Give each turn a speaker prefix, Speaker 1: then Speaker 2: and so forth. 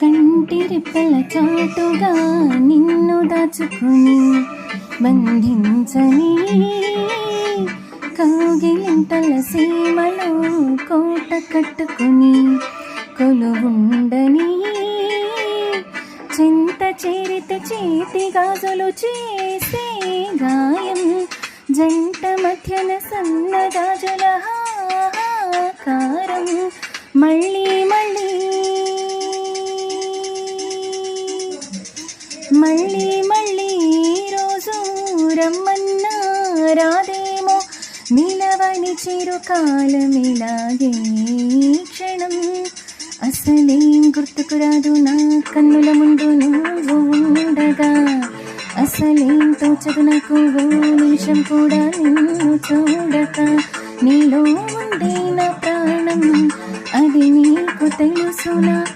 Speaker 1: కంటిరిప్పల చాటుగా నిన్ను దాచుకుని బంధించని కౌగిలింతల సీమలో కోట కట్టుకుని కొలువుండని చింత చేరిత చేతి గాజులు చేసే గాయం జంట మధ్యన సన్న గాజుల హాహాకారం మళ్ళీ మళ్ళీ మళ్ళీ రోజు రమ్మన్నా రాదేమో. నిలవని చిరుకాలమిలాగే క్షణం. అసలేం గుర్తుకు రాదు నా కన్నుల ముందు నువ్వు ఉండగా. అసలేం తోచదు నాకు ఓ నిమిషం కూడా నిన్ను చూడక. నీలో ఉండే నా ప్రాణం అది నీకు తెలుసునా?